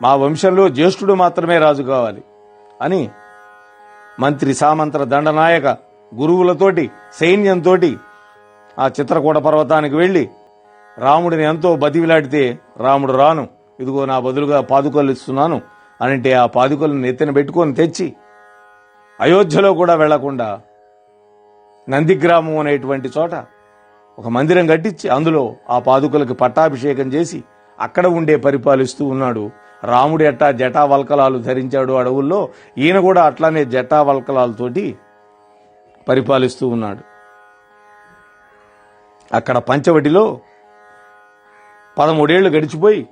మా వంశంలో జ్యేష్ఠుడు మాత్రమే రాజు కావాలి అని మంత్రి సామంత్ర దండనాయక గురువులతోటి సైన్యంతోటి ఆ చిత్రకూట పర్వతానికి వెళ్ళి రాముడిని ఎంతో బతివిలాడితే రాముడు రాను. ఇదిగో నా బదులుగా పాదుకలు ఇస్తున్నాను అనంటే ఆ పాదుకలను నెత్తిన పెట్టుకొని తెచ్చి అయోధ్యలో కూడా వెళ్ళకుండా నందిగ్రామం అనేటువంటి చోట ఒక మందిరం కట్టించి అందులో ఆ పాదుకలకు పట్టాభిషేకం చేసి అక్కడ ఉండే పరిపాలిస్తూ ఉన్నాడు రాముడు ఎట్టా జటావల్కలాలు ధరించాడు అడవుల్లో ఈయన కూడా అట్లానే జటావల్కలాలతోటి పరిపాలిస్తూ ఉన్నాడు. అక్కడ పంచవటిలో పదమూడేళ్ళు గడిచిపోయి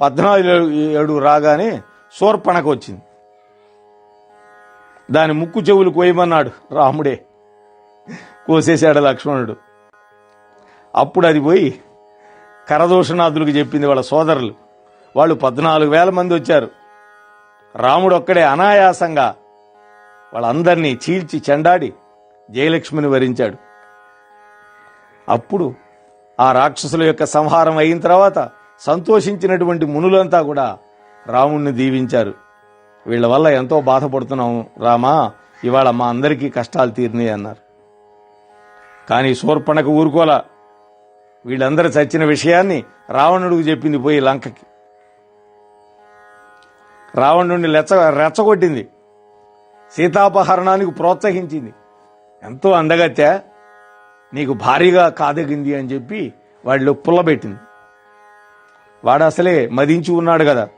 పద్నాలుగు ఏడు రాగానే శూర్పణకు వచ్చింది. దాని ముక్కు చెవులు కోయమన్నాడు రాముడే. కోసేశాడు లక్ష్మణుడు. అప్పుడు అది పోయి కరదోషనాథులకు చెప్పింది వాళ్ళ సోదరులు. వాళ్ళు పద్నాలుగు వేల మంది వచ్చారు. రాముడు ఒక్కడే అనాయాసంగా వాళ్ళందరినీ చీల్చి చెండాడి జయలక్ష్మిని వరించాడు. అప్పుడు ఆ రాక్షసుల యొక్క సంహారం అయిన తర్వాత సంతోషించినటువంటి మునులంతా కూడా రాముణ్ణి దీవించారు. వీళ్ళ వల్ల ఎంతో బాధపడుతున్నాం రామా ఇవాళ మా అందరికీ కష్టాలు తీరినాయి అన్నారు. కానీ శూర్పణకు ఊరుకోలా. వీళ్ళందరూ చచ్చిన విషయాన్ని రావణుడికి చెప్పింది పోయి లంకకి. రావణుడిని లెచ్చ రెచ్చగొట్టింది. సీతాపహరణానికి ప్రోత్సహించింది. ఎంతో అందగత్య నీకు భారీగా కాదగింది అని చెప్పి వాడిలో పుల్లబెట్టింది వాడు అసలే మదించి ఉన్నాడు కదా.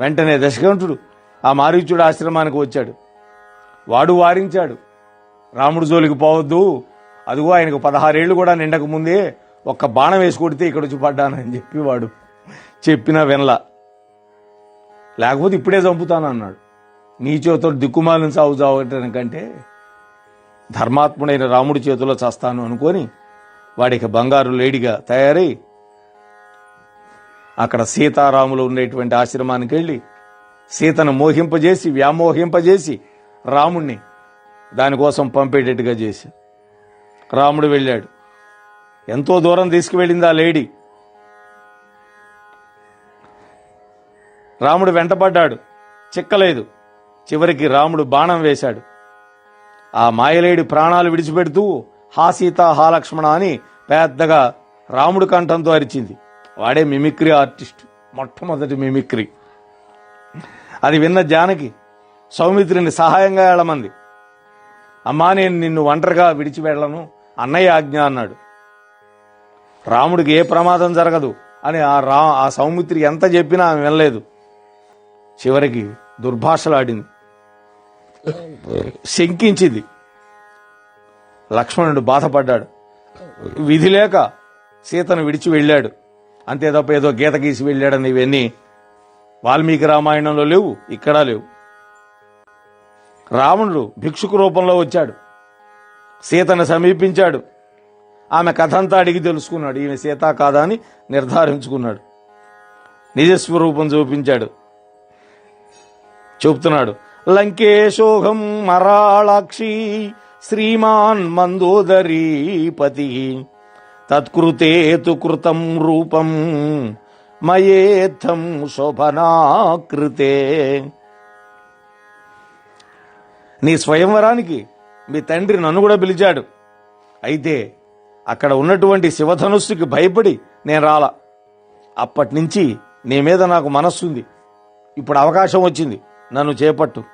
వెంటనే దశకంఠుడు ఆ మారీచుడు ఆశ్రమానికి వచ్చాడు. వాడు వారించాడు. రాముడు జోలికి పోవద్దు. అదిగో ఆయనకు పదహారేళ్ళు కూడా నిండక ముందే ఒక్క బాణం వేసి కొడితే ఇక్కడ వచ్చి పడ్డానని చెప్పి వాడు చెప్పినా వినలా. లేకపోతే ఇప్పుడే చంపుతాను అన్నాడు. నీ చేతితో దిక్కుమాలను సాగు చావటం కంటే ధర్మాత్ముడైన రాముడి చేతిలో చస్తాను అనుకొని వాడికి బంగారు లేడిగా తయారై అక్కడ సీతారాములు ఉండేటువంటి ఆశ్రమానికి వెళ్ళి సీతను మోహింపజేసి వ్యామోహింపజేసి రాముణ్ణి దానికోసం పంపేటట్టుగా చేసి రాముడు వెళ్ళాడు. ఎంతో దూరం తీసుకువెళ్ళింది ఆ లేడీ. రాముడు వెంటపడ్డాడు. చిక్కలేదు. చివరికి రాముడు బాణం వేశాడు. ఆ మాయలేడి ప్రాణాలు విడిచిపెడుతూ హా సీత హా లక్ష్మణ అని పెద్దగా రాముడు కంఠంతో అరిచింది. వాడే మిమిక్రీ ఆర్టిస్ట్ మొట్టమొదటి మిమిక్రీ. అది విన్న జానకి సౌమిత్రిని సహాయంగా వెళ్ళమంది అమ్మా నేను నిన్ను ఒంటరిగా విడిచి వెళ్ళను అన్నయ్య ఆజ్ఞ అన్నాడు. రాముడికి ఏ ప్రమాదం జరగదు అని ఆ రా ఆ సౌమిత్రి ఎంత చెప్పినా ఆమె వినలేదు. చివరికి దుర్భాషలాడింది. శంకించింది. లక్ష్మణుడు బాధపడ్డాడు. విధి లేక సీతను విడిచి వెళ్ళాడు. అంతే తప్ప ఏదో గీత గీసి వెళ్ళాడని ఇవన్నీ వాల్మీకి రామాయణంలో లేవు ఇక్కడా లేవు. రావణుడు భిక్షుకు రూపంలో వచ్చాడు. సీతను సమీపించాడు. ఆమె కథంతా అడిగి తెలుసుకున్నాడు. ఈమె సీత కాదా అని నిర్ధారించుకున్నాడు. నిజస్వరూపం చూపించాడు. చెబుతున్నాడు. లంకేశోహం మరాళాక్షి శ్రీమాన్ మందోదరీపతి. తత్కృతేతు కృతం రూపం మయేత్థం శోభనాకృతే. నీ స్వయంవరానికి మీ తండ్రి నన్ను కూడా పిలిచాడు. అయితే అక్కడ ఉన్నటువంటి శివధనుస్సుకి భయపడి నేను రాలా. అప్పటి నుంచి నీ మీద నాకు మనస్సుంది ఇప్పుడు అవకాశం వచ్చింది. నన్ను చేపట్టు.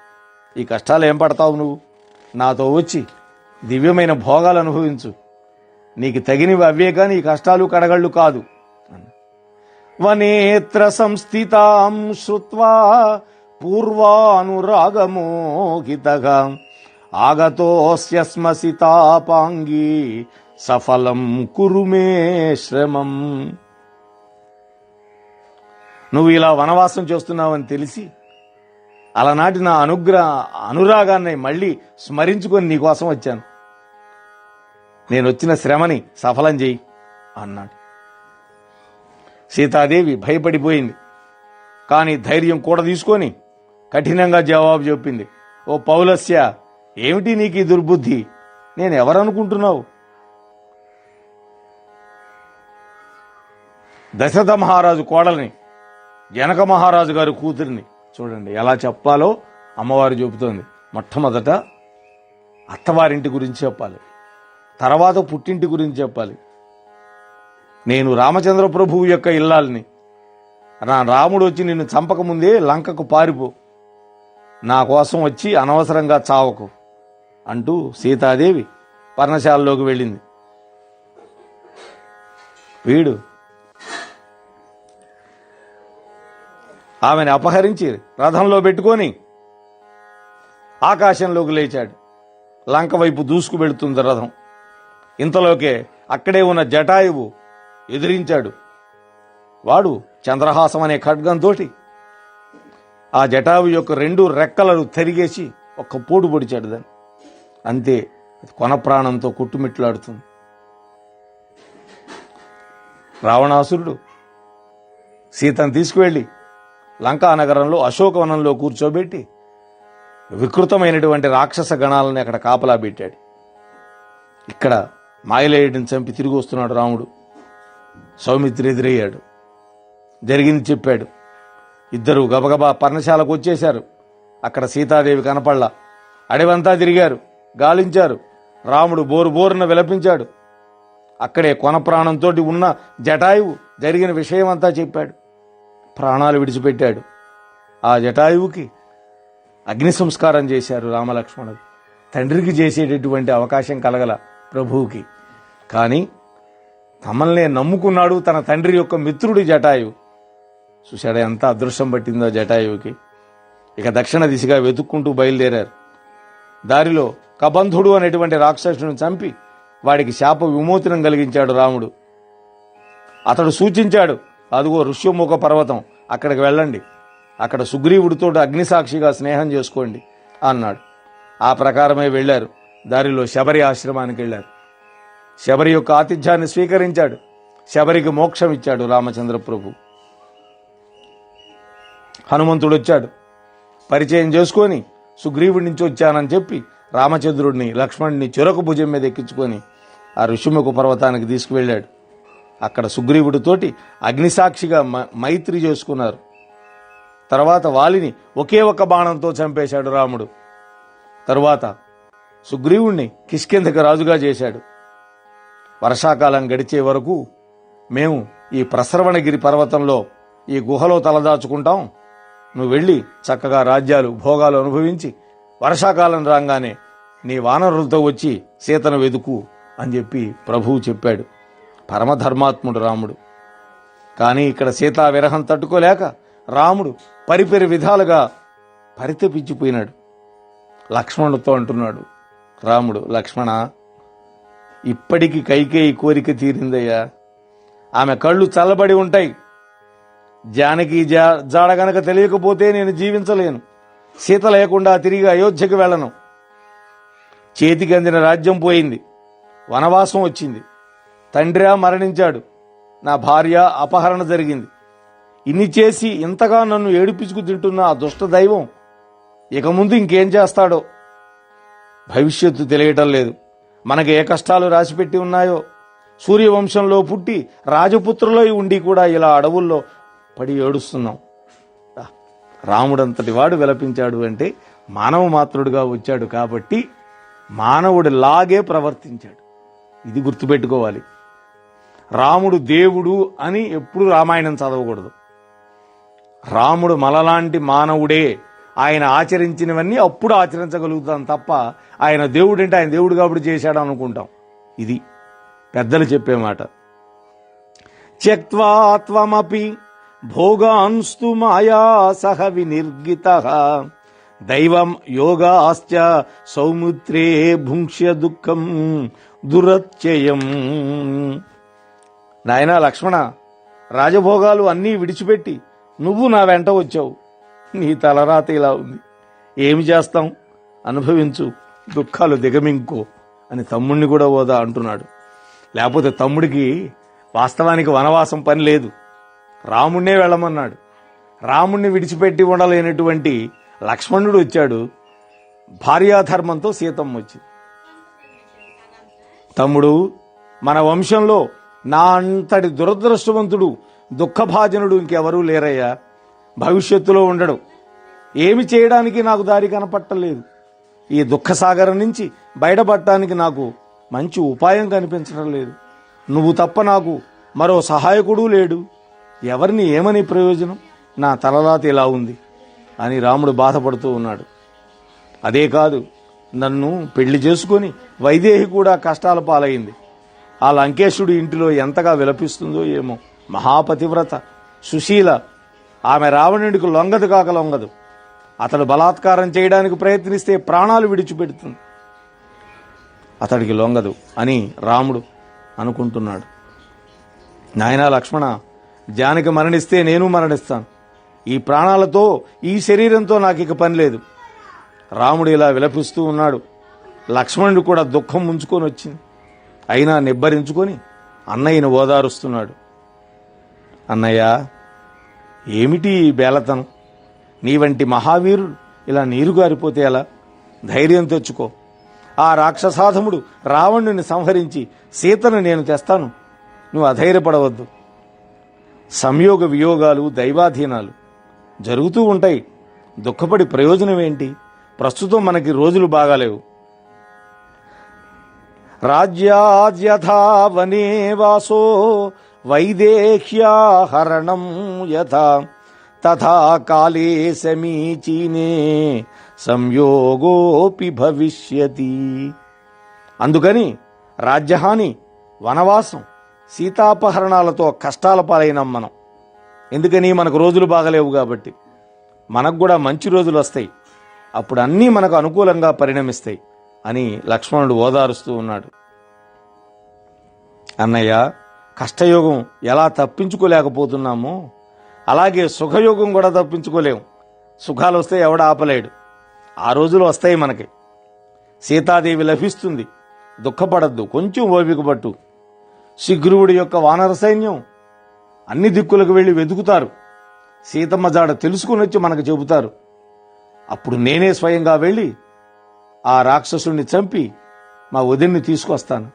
ఈ కష్టాలు ఏం పడతావు నువ్వు? నాతో వచ్చి దివ్యమైన భోగాలు అనుభవించు. నీకు తగినవి అవే కానీ ఈ కష్టాలు కడగళ్ళు కాదు. వనేత్ర సంస్థితాం శ్రుత్వా పూర్వానురాగమోహితగా ఆగతోస్య సీతాపాంగి సఫలం కురుమే శ్రమం. నువ్వు ఇలా వనవాసం చేస్తున్నావని తెలిసి అలనాటి నా అనుగ్రహ అనురాగాన్ని మళ్ళీ స్మరించుకొని నీకోసం వచ్చాను. నేను వచ్చిన శ్రమని సఫలం చేయి అన్నాడు. సీతాదేవి భయపడిపోయింది. కానీ ధైర్యం కూడా తీసుకొని కఠినంగా జవాబు చెప్పింది. ఓ పౌలస్య ఏమిటి నీకు ఈ దుర్బుద్ధి? నేను ఎవరనుకుంటున్నావు దశరథ మహారాజు కోడల్ని జనక మహారాజు గారి కూతురిని చూడండి ఎలా చెప్పాలో అమ్మవారు చెబుతోంది మొట్టమొదట అత్తవారింటి గురించి చెప్పాలి. తర్వాత పుట్టింటి గురించి చెప్పాలి. నేను రామచంద్ర ప్రభువు యొక్క ఇల్లాలని నా రాముడు వచ్చి నిన్ను చంపకముందే లంకకు పారిపో. నా కోసం వచ్చి అనవసరంగా చావకు అంటూ సీతాదేవి పర్ణశాలలోకి వెళ్ళింది. వీడు ఆమెను అపహరించి రథంలో పెట్టుకొని ఆకాశంలోకి లేచాడు. లంక వైపు దూసుకు వెళుతుంది రథం. ఇంతలోకే అక్కడే ఉన్న జటాయువు ఎదిరించాడు. వాడు చంద్రహాసం అనే ఖడ్గంతోటి ఆ జటాయు యొక్క రెండు రెక్కలను తెరిగేసి ఒక్క పోటు పొడిచాడు దాన్ని. అంతే కొన ప్రాణంతో కొట్టుమిట్లాడుతుంది. రావణాసురుడు సీతను తీసుకువెళ్ళి లంకా నగరంలో అశోకవనంలో కూర్చోబెట్టి వికృతమైనటువంటి రాక్షస గణాలని అక్కడ కాపలా పెట్టాడు. ఇక్కడ మాయలేయుడిని చంపి తిరిగి వస్తున్నాడు రాముడు. సౌమిత్రి ఎదురయ్యాడు. జరిగింది చెప్పాడు. ఇద్దరు గబగబా పర్ణశాలకు వచ్చేశారు. అక్కడ సీతాదేవి కనపళ్ళ అడవంతా తిరిగారు. గాలించారు. రాముడు బోరు బోరున విలపించాడు. అక్కడే కొన ప్రాణంతో ఉన్న జటాయువు జరిగిన విషయమంతా చెప్పాడు. ప్రాణాలు విడిచిపెట్టాడు. ఆ జటాయువుకి అగ్ని సంస్కారం చేశారు రామలక్ష్మణుడు. తండ్రికి చేసేటటువంటి అవకాశం కలగల ప్రభువుకి. కానీ తమల్నే నమ్ముకున్నాడు తన తండ్రి యొక్క మిత్రుడు జటాయువు. చూశాడు ఎంత అదృష్టం పట్టిందో జటాయువుకి. ఇక దక్షిణ దిశగా వెతుక్కుంటూ బయలుదేరారు. దారిలో కబంధుడు అనేటువంటి రాక్షసుని చంపి వాడికి శాప విమోచనం కలిగించాడు రాముడు. అతడు సూచించాడు అదిగో ఋష్యముఖ పర్వతం అక్కడికి వెళ్ళండి. అక్కడ సుగ్రీవుడితో అగ్నిసాక్షిగా స్నేహం చేసుకోండి అన్నాడు. ఆ ప్రకారమే వెళ్ళారు. దారిలో శబరి ఆశ్రమానికి వెళ్ళారు. శబరి యొక్క ఆతిథ్యాన్ని స్వీకరించాడు. శబరికి మోక్షం ఇచ్చాడు రామచంద్ర ప్రభు. హనుమంతుడు వచ్చాడు. పరిచయం చేసుకొని సుగ్రీవుడి నుంచి వచ్చానని చెప్పి రామచంద్రుడిని లక్ష్మణుడిని చెరొక భుజం మీద ఎక్కించుకొని ఆ ఋషిముఖ పర్వతానికి తీసుకువెళ్ళాడు. అక్కడ సుగ్రీవుడితోటి అగ్నిసాక్షిగా మ- మైత్రి చేసుకున్నారు. తర్వాత వాలిని ఒకే ఒక బాణంతో చంపేశాడు రాముడు. తరువాత సుగ్రీవుణ్ణి కిష్కిందకి రాజుగా చేశాడు. వర్షాకాలం గడిచే వరకు మేము ఈ ప్రసరవణగిరి పర్వతంలో ఈ గుహలో తలదాచుకుంటాం. నువ్వు వెళ్ళి చక్కగా రాజ్యాలు భోగాలు అనుభవించి వర్షాకాలం రాగానే నీ వానరులతో వచ్చి సీతను వెదుకు అని చెప్పి ప్రభువు చెప్పాడు. పరమధర్మాత్ముడు రాముడు. కానీ ఇక్కడ సీతా విరహం తట్టుకోలేక రాముడు పరిపరి విధాలుగా పరితపించిపోయినాడు. లక్ష్మణుడితో అంటున్నాడు రాముడు లక్ష్మణ ఇప్పటికి కైకేయి కోరిక తీరిందయ్యా. ఆమె కళ్ళు చల్లబడి ఉంటాయి. జానకి జా జాడ గనక తెలియకపోతే నేను జీవించలేను. సీత లేకుండా తిరిగి అయోధ్యకు వెళ్ళను. చేతికి అందిన రాజ్యం పోయింది. వనవాసం వచ్చింది. తండ్రి మరణించాడు. నా భార్య అపహరణ జరిగింది. ఇన్ని చేసి ఇంతగా నన్ను ఏడిపించుకు తింటున్న ఆ దుష్ట దైవం ఇక ముందు ఇంకేం చేస్తాడో భవిష్యత్తు తెలియటం లేదు. మనకు ఏ కష్టాలు రాసిపెట్టి ఉన్నాయో సూర్యవంశంలో పుట్టి రాజపుత్రులై ఉండి కూడా ఇలా అడవుల్లో పడి ఏడుస్తున్నాం. రాముడంతటి వాడు విలపించాడు అంటే మానవ మాత్రుడుగా వచ్చాడు కాబట్టి మానవుడి లాగే ప్రవర్తించాడు. ఇది గుర్తుపెట్టుకోవాలి. రాముడు దేవుడు అని ఎప్పుడు రామాయణం చదవకూడదు. రాముడు మలలాంటి మానవుడే. ఆయన ఆచరించినవన్నీ అప్పుడు ఆచరించగలుగుతాం తప్ప ఆయన దేవుడు అంటే ఆయన దేవుడు కాబట్టి చేశాడు అనుకుంటాం. ఇది పెద్దలు చెప్పే మాట. త్యక్వాత్వమపి భోగాంస్తు మాయా సహ వినిర్గిత. దైవం యోగాశ్చ సౌమిత్రే భుంక్ష్య దుఃఖం దురత్యయం. నాయనా లక్ష్మణ రాజభోగాలు అన్నీ విడిచిపెట్టి నువ్వు నా వెంట వచ్చావు. నీ తలరాత ఇలా ఉంది. ఏమి చేస్తాం? అనుభవించు. దుఃఖాలు దిగమింకో అని తమ్ముణ్ణి కూడా ఓదా అంటున్నాడు. లేకపోతే తమ్ముడికి వాస్తవానికి వనవాసం పని లేదు. రాముణ్ణే వెళ్ళమన్నాడు. రాముణ్ణి విడిచిపెట్టి ఉండలేనటువంటి లక్ష్మణుడు వచ్చాడు. భార్యాధర్మంతో సీతమ్మ వచ్చింది. తమ్ముడు మన వంశంలో నా అంతటి దురదృష్టవంతుడు దుఃఖభాజనుడు ఇంకెవరూ లేరయ్యా. భవిష్యత్తులో ఉండడు. ఏమి చేయడానికి నాకు దారి కనపట్టలేదు. ఈ దుఃఖసాగరం నుంచి బయటపడటానికి నాకు మంచి ఉపాయం కనిపించడం లేదు. నువ్వు తప్ప నాకు మరో సహాయకుడు లేడు. ఎవరిని ఏమని ప్రయోజనం? నా తలరాత ఇలా ఉంది అని రాముడు బాధపడుతూ ఉన్నాడు. అదే కాదు నన్ను పెళ్ళి చేసుకొని వైదేహి కూడా కష్టాల పాలైంది. ఆ లంకేశుడి ఇంటిలో ఎంతగా విలపిస్తుందో ఏమో. మహాపతివ్రత. సుశీల. ఆమె రావణుడికి లొంగదు కాక లొంగదు. అతడు బలాత్కారం చేయడానికి ప్రయత్నిస్తే ప్రాణాలు విడిచిపెడుతుంది. అతడికి లొంగదు అని రాముడు అనుకుంటున్నాడు. నాయనా లక్ష్మణ జానకి మరణిస్తే నేను మరణిస్తాను. ఈ ప్రాణాలతో ఈ శరీరంతో నాకు ఇక పని లేదు. రాముడు ఇలా విలపిస్తూ ఉన్నాడు. లక్ష్మణుడు కూడా దుఃఖం ముంచుకొని వచ్చింది. అయినా నిబ్బరించుకొని అన్నయ్యను ఓదారుస్తున్నాడు. అన్నయ్య ఏమిటి బేలతనం? నీ వంటి మహావీరుడు ఇలా నీరు గారిపోతే ఎలా? ధైర్యం తెచ్చుకో. ఆ రాక్షసాధముడు రావణుని సంహరించి సీతను నేను తెస్తాను. నువ్వు అధైర్యపడవద్దు. సంయోగ వియోగాలు దైవాధీనాలు జరుగుతూ ఉంటాయి. దుఃఖపడి ప్రయోజనం ఏంటి? ప్రస్తుతం మనకి రోజులు బాగాలేవు. రాజ్యాద్యథా వనే వాసో వైదేహ్యాహరణం యథా తథా కాలే సమీచీనే సంయోగోపి భవిష్యతి అందుకని రాజ్యహాని వనవాసం సీతాపహరణాలతో కష్టాల పాలైనాం మనం. ఎందుకని మనకు రోజులు బాగలేవు కాబట్టి. మనకు కూడా మంచి రోజులు వస్తాయి. అప్పుడు అన్నీ మనకు అనుకూలంగా పరిణమిస్తాయి. అని లక్ష్మణుడు ఓదారుస్తూ ఉన్నాడు. అన్నయ్య కష్టయోగం ఎలా తప్పించుకోలేకపోతున్నామో అలాగే సుఖయోగం కూడా తప్పించుకోలేము సుఖాలు వస్తే ఎవడ ఆపలేడు. ఆ రోజులు వస్తాయి మనకి. సీతాదేవి లభిస్తుంది. దుఃఖపడద్దు. కొంచెం ఓపిక పట్టు. శిగ్రువుడి యొక్క వానర సైన్యం అన్ని దిక్కులకు వెళ్ళి వెతుకుతారు. సీతమ్మ జాడ తెలుసుకుని వచ్చి మనకు చెబుతారు. అప్పుడు నేనే స్వయంగా వెళ్ళి ఆ రాక్షసుణ్ణి చంపి మా వదిన్ని తీసుకొస్తాను.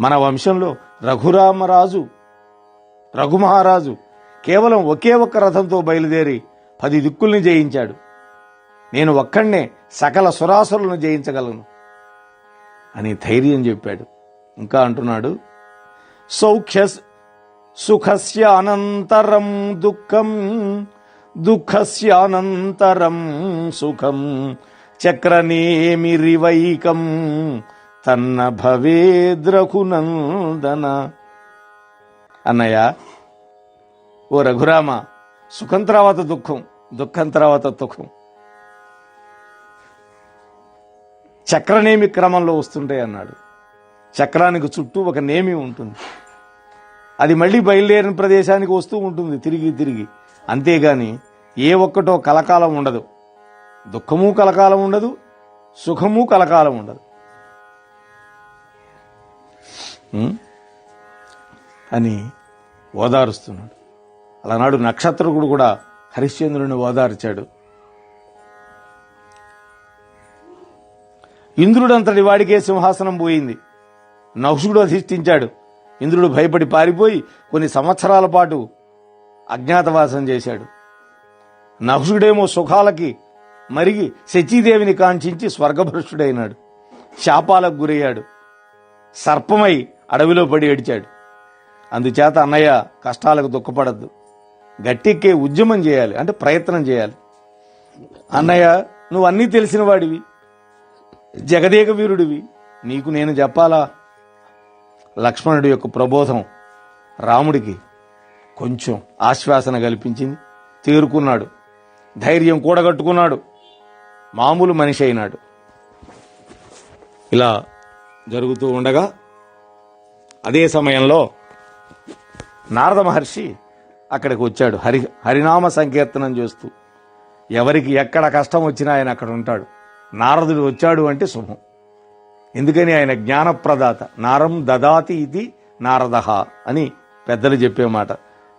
మన వంశంలో రఘురామరాజు రఘుమహారాజు కేవలం ఒకే ఒక్క రథంతో బయలుదేరి పది దిక్కుల్ని జయించాడు. నేను ఒక్కడే సకల సురాసులను జయించగలను అని ధైర్యం చెప్పాడు. ఇంకా అంటున్నాడు సౌఖ్య సుఖస్య అనంతరం దుఃఖం దుఃఖస్య అనంతరం సుఖం చక్రనేమిరివైకం తన్న భవేద్రఘునందన. అన్నయ్య ఓ రఘురామ సుఖం తర్వాత దుఃఖం దుఃఖం తర్వాత దుఃఖం చక్రనేమి క్రమంలో వస్తుంటాయి అన్నాడు. చక్రానికి చుట్టూ ఒక నేమి ఉంటుంది. అది మళ్ళీ బయలుదేరిన ప్రదేశానికి వస్తూ ఉంటుంది తిరిగి తిరిగి. అంతేగాని ఏ ఒక్కటో కలకాలం ఉండదు. దుఃఖము కలకాలం ఉండదు సుఖము కలకాలం ఉండదు. అని ఓదారుస్తున్నాడు. అలానాడు నక్షత్రకుడు కూడా హరిశ్చంద్రుని ఓదార్చాడు. ఇంద్రుడంతటి వాడికే సింహాసనం పోయింది. నహుషుడు అధిష్ఠించాడు. ఇంద్రుడు భయపడి పారిపోయి కొన్ని సంవత్సరాల పాటు అజ్ఞాతవాసం చేశాడు. నహుషుడేమో సుఖాలకి మరిగి శచీదేవిని కాంక్షించి స్వర్గభ్రష్టుడైనాడు. శాపాలకు గురయ్యాడు. సర్పమై అడవిలో పడి ఏడిచాడు. అందుచేత అన్నయ్య కష్టాలకు దుఃఖపడద్దు. గట్టెక్కే ఉద్యమం చేయాలి అంటే ప్రయత్నం చేయాలి. అన్నయ్య నువ్వు అన్నీ తెలిసిన వాడివి. జగదేక వీరుడివి. నీకు నేను చెప్పాలా? లక్ష్మణుడి యొక్క ప్రబోధం రాముడికి కొంచెం ఆశ్వాసన కల్పించింది. తేరుకున్నాడు. ధైర్యం కూడగట్టుకున్నాడు. మామూలు మనిషి అయినాడు. ఇలా జరుగుతూ ఉండగా అదే సమయంలో నారద మహర్షి అక్కడికి వచ్చాడు. హరి హరినామ సంకీర్తనం చేస్తూ ఎవరికి ఎక్కడ కష్టం వచ్చినా ఆయన అక్కడ ఉంటాడు. నారదుడు వచ్చాడు అంటే శుభం. ఎందుకని ఆయన జ్ఞానప్రదాత నారం దదాతి ఇది నారదహ అని పెద్దలు చెప్పే మాట.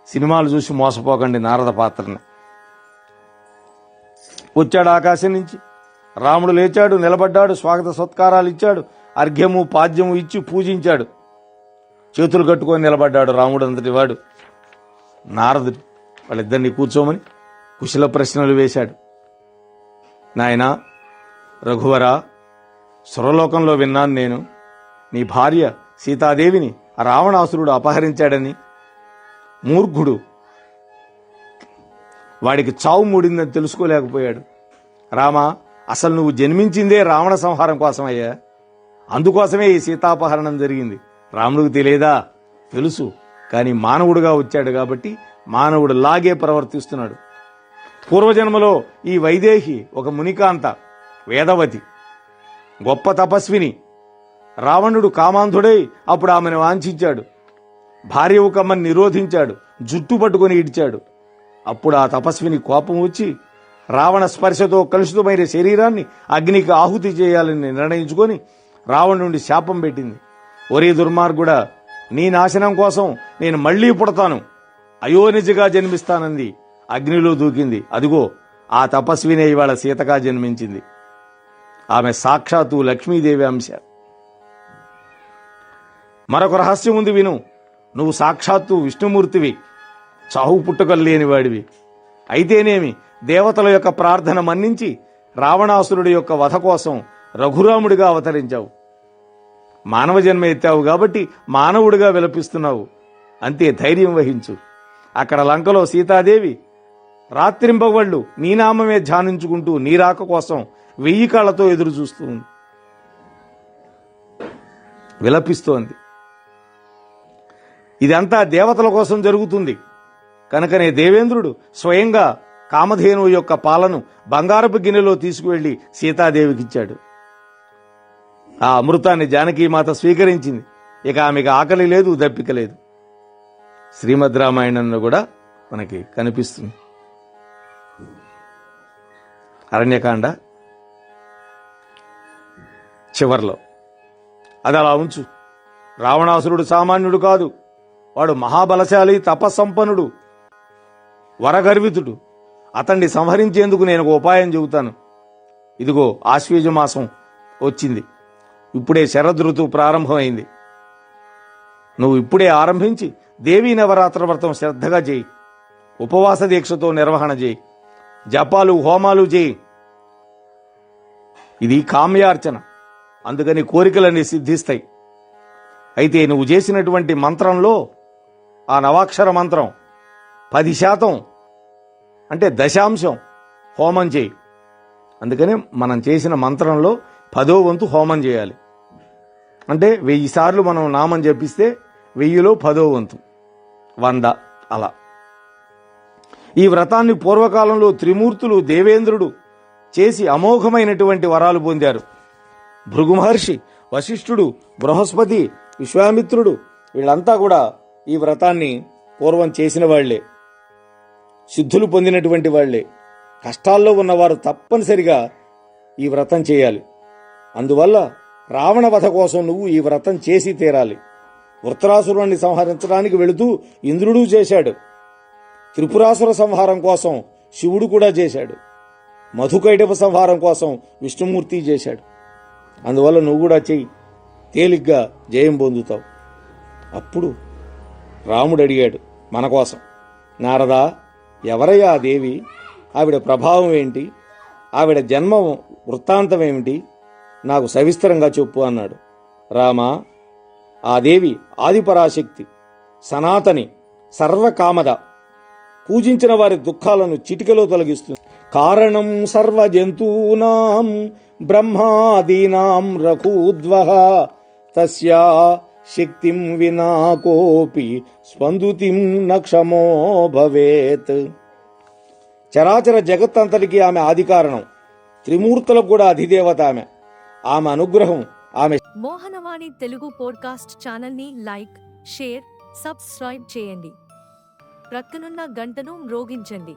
సినిమాలు చూసి మోసపోకండి నారద పాత్రని. వచ్చాడు ఆకాశం నుంచి. రాముడు లేచాడు నిలబడ్డాడు స్వాగత సత్కారాలు ఇచ్చాడు అర్ఘ్యము పాద్యము ఇచ్చి పూజించాడు. చేతులు కట్టుకొని నిలబడ్డాడు రాముడు అంతటి వాడు. నారదుడు వాళ్ళిద్దరిని కూర్చోమని కుశల ప్రశ్నలు వేశాడు. నాయనా రఘువరా సురలోకంలో విన్నాను నేను. నీ భార్య సీతాదేవిని ఆ రావణాసురుడు అపహరించాడని. మూర్ఘుడు వాడికి చావు మూడిందని తెలుసుకోలేకపోయాడు. రామా అసలు నువ్వు జన్మించిందే రావణ సంహారం కోసమయ్యా? అందుకోసమే ఈ సీతాపహరణం జరిగింది. రాముడికి తెలియదా? తెలుసు. కానీ మానవుడుగా వచ్చాడు కాబట్టి మానవుడు లాగే ప్రవర్తిస్తున్నాడు. పూర్వజన్మలో ఈ వైదేహి ఒక మునికాంత వేదవతి గొప్ప తపస్విని. రావణుడు కామాంధుడై అప్పుడు ఆమెను వాంఛించాడు భార్యవు కమ్మని నిరోధించాడు. జుట్టు పట్టుకొని ఇడిచాడు. అప్పుడు ఆ తపస్విని కోపం వచ్చి రావణ స్పర్శతో కలుషితమైన శరీరాన్ని అగ్నికి ఆహుతి చేయాలని నిర్ణయించుకొని రావణుడి శాపం పెట్టింది. ఒరే దుర్మార్గుడా నీ నాశనం కోసం నేను మళ్ళీ పుడతాను. అయోనిజగా జన్మిస్తానంది. అగ్నిలో దూకింది. అదిగో ఆ తపస్వినే ఇవాళ సీతగా జన్మించింది. ఆమె సాక్షాత్తు లక్ష్మీదేవి అంశ మరొక రహస్యం ఉంది విను. నువ్వు సాక్షాత్తు విష్ణుమూర్తివి. చావు పుట్టుకలు లేనివాడివి అయితేనేమి దేవతల యొక్క ప్రార్థన మన్నించి రావణాసురుడి యొక్క వధ కోసం రఘురాముడిగా అవతరించావు. మానవ జన్మ ఎత్తావు కాబట్టి మానవుడిగా విలపిస్తున్నావు. అంతే ధైర్యం వహించు. అక్కడ లంకలో సీతాదేవి రాత్రింపవళ్ళు నీ నామమే ధ్యానించుకుంటూ నీ రాక కోసం వెయ్యి కాళ్ళతో ఎదురు చూస్తూ విలపిస్తోంది. ఇదంతా దేవతల కోసం జరుగుతుంది. కనుకనే దేవేంద్రుడు స్వయంగా కామధేను యొక్క పాలను బంగారపు గిన్నెలో తీసుకువెళ్ళి సీతాదేవికిచ్చాడు. ఆ అమృతాన్ని జానకీమాత స్వీకరించింది. ఇక ఆమెకు ఆకలి లేదు దప్పిక లేదు. శ్రీమద్ రామాయణంలో కూడా మనకి కనిపిస్తుంది. అరణ్యకాండ చివర్లో. అది అలా ఉంచు. రావణాసురుడు సామాన్యుడు కాదు. వాడు మహాబలశాలి తపస్సంపన్నుడు. వరగర్వితుడు. అతన్ని సంహరించేందుకు నేను ఒక ఉపాయం చెబుతాను. ఇదిగో ఆశ్వీజ మాసం వచ్చింది. ఇప్పుడే శరదృతువు ప్రారంభమైంది. నువ్వు ఇప్పుడే ఆరంభించి దేవీ నవరాత్ర వ్రతం శ్రద్ధగా చేయి. ఉపవాస దీక్షతో నిర్వహణ చేయి. జపాలు హోమాలు చేయి. ఇది కామ్యార్చన. అందుకని కోరికలన్నీ సిద్ధిస్తాయి. అయితే నువ్వు చేసినటువంటి మంత్రంలో ఆ నవాక్షర మంత్రం పది శాతం. అంటే దశాంశం హోమం చేయి. అందుకనే మనం చేసిన మంత్రంలో పదో వంతు హోమం చేయాలి. అంటే వెయ్యి సార్లు మనం నామం జపిస్తే వెయ్యిలో పదో వంతు. వంద అలా. ఈ వ్రతాన్ని పూర్వకాలంలో త్రిమూర్తులు దేవేంద్రుడు చేసి అమోఘమైనటువంటి వరాలు పొందారు. భృగు మహర్షి వశిష్ఠుడు బృహస్పతి విశ్వామిత్రుడు వీళ్ళంతా కూడా ఈ వ్రతాన్ని పూర్వం చేసిన వాళ్ళే సిద్ధులు పొందినటువంటి వాళ్ళే కష్టాల్లో ఉన్నవారు తప్పనిసరిగా ఈ వ్రతం చేయాలి. అందువల్ల రావణ వధ కోసం నువ్వు ఈ వ్రతం చేసి తీరాలి. వృత్తరాసురుణ్ణి సంహరించడానికి వెళుతూ ఇంద్రుడు చేశాడు. త్రిపురాసుర సంహారం కోసం శివుడు కూడా చేశాడు. మధుకైటప సంహారం కోసం విష్ణుమూర్తి చేశాడు. అందువల్ల నువ్వు కూడా చెయ్యి. తేలిగ్గా జయం పొందుతావు. అప్పుడు రాముడు అడిగాడు మన కోసం నారదా ఎవరయ్యా ఆ దేవి? ఆవిడ ప్రభావం ఏంటి? ఆవిడ జన్మ వృత్తాంతం ఏమిటి? నాకు సవిస్తరంగా చెప్పు అన్నాడు. రామా ఆ దేవి ఆదిపరాశక్తి సనాతని సర్వకామద. పూజించిన వారి దుఃఖాలను చిటికలో తొలగిస్తుంది. కారణం సర్వ జంతూనాం బ్రహ్మాదీనాం రఘూద్వ తస్యా శక్తిం వినా కోపి స్పందుతిం నక్షమో భవేత్. చరాచర జగత్తంతటికి ఆమె ఆది కారణం త్రిమూర్తులకు కూడా అధిదేవత ఆమె. ఆమె అనుగ్రహం ఆమె మోహనవాణి తెలుగు పోడ్కాస్ట్ ఛానల్ని లైక్ షేర్ సబ్స్క్రైబ్ చేయండి. ప్రక్కనున్న గంటను మ్రోగించండి.